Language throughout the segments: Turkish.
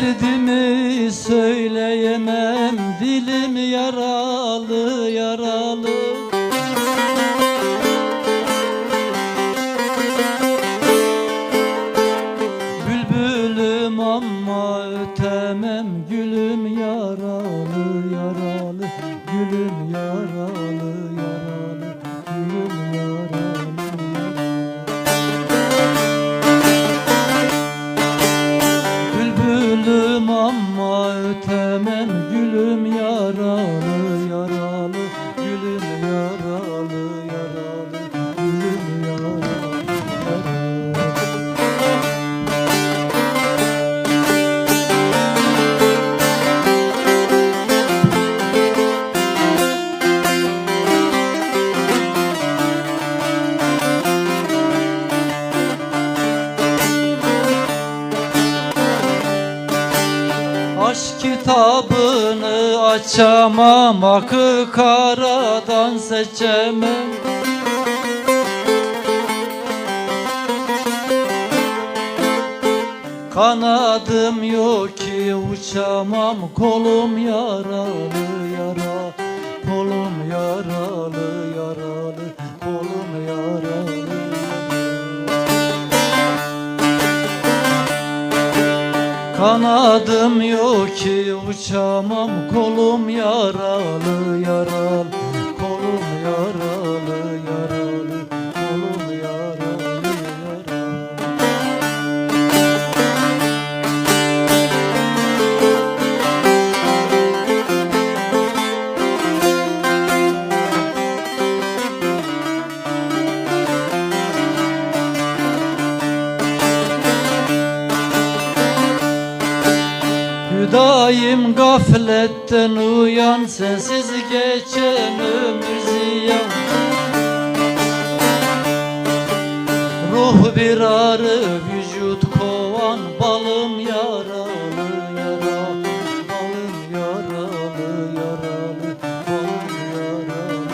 Derdimi söyleyemem dilim yaralı yaralı. Bülbülüm ama ötemem gülüm yaralı yaralı gülüm yaralı. ötemem gülüm yaralı açamam akı karadan seçemem. Kanadım yok ki uçamam kolum yaralı yara Kolum yaralı yaralı Kanadım yok ki uçamam kolum yaralı yaralı kolum yaralı Sevdayım gafletten uyan Sensiz geçen ömür ziyan. Ruh bir arı vücut kovan Balım yaralı yaralı Balım yaralı yaralı Balım yaralı.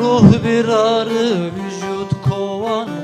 Ruh bir arı vücut kovan